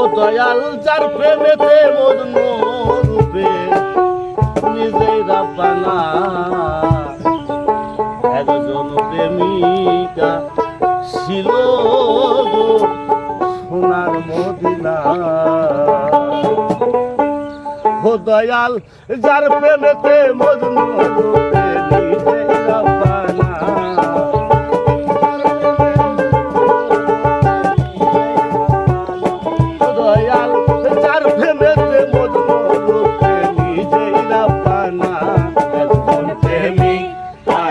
ও দয়াল, যার প্রেমেতে মজনু রূপে নিজেই রাব্বানা। একজন প্রেমিকা ছিল সোনার মদিনা। দয়াল, যার প্রেমেতে মজনু রূপে নিজেই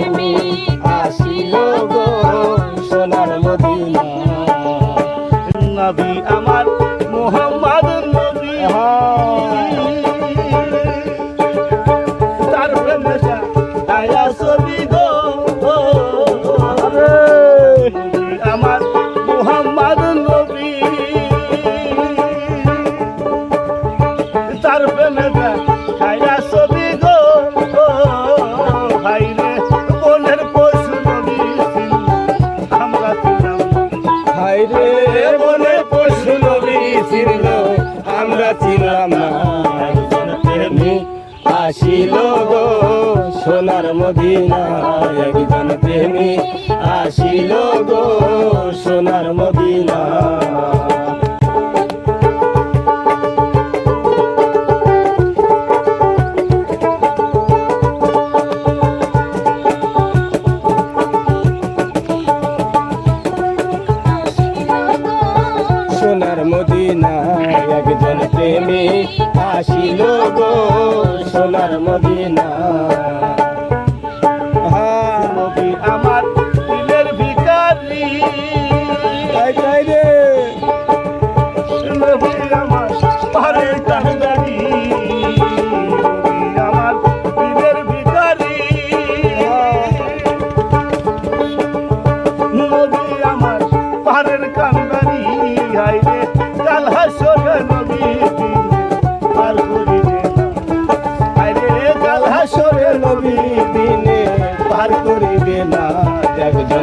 প্রেমিক নবী আমার মোহাম্মদ নবী। তার প্রেমে আয়া ছবি গো। আমার মোহাম্মদ নবী। তার প্রেমে রে বনে পশু নবী ছিল আমরা আসিল গো। সোনার মদিনা একজন প্রেমী আসিল গো। সোনার মদিনা একজন প্রেমী আসিল গো।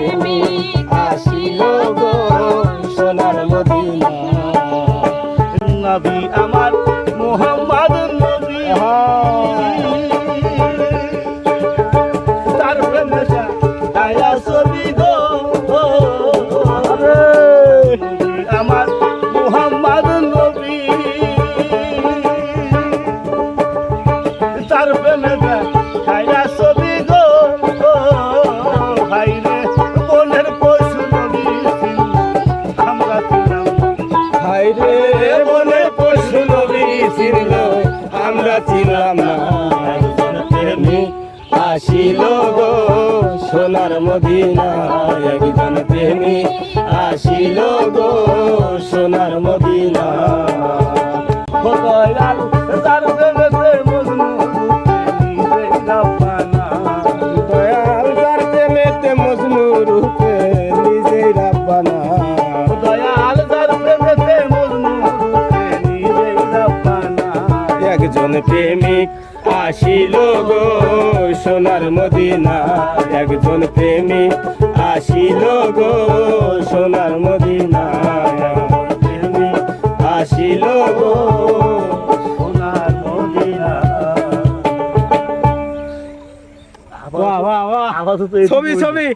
প্রেমিক আসিল গো সোনার মদিনা। আমার মোহাম্মদ হাই রে পশু নবী ছিল আমরা আসিল গো সোনার মদিনা একজন প্রেমিক আসিল গো সোনার মদিনা একজন প্রেমিক আসিল গো সোনার মদিনা। একজন প্রেমিক আসিল গো সোনার মদিনা। প্রেমিক আসিল গো সোনার মদিনা। বাহ বাহ বাহ। ছবি ছবি।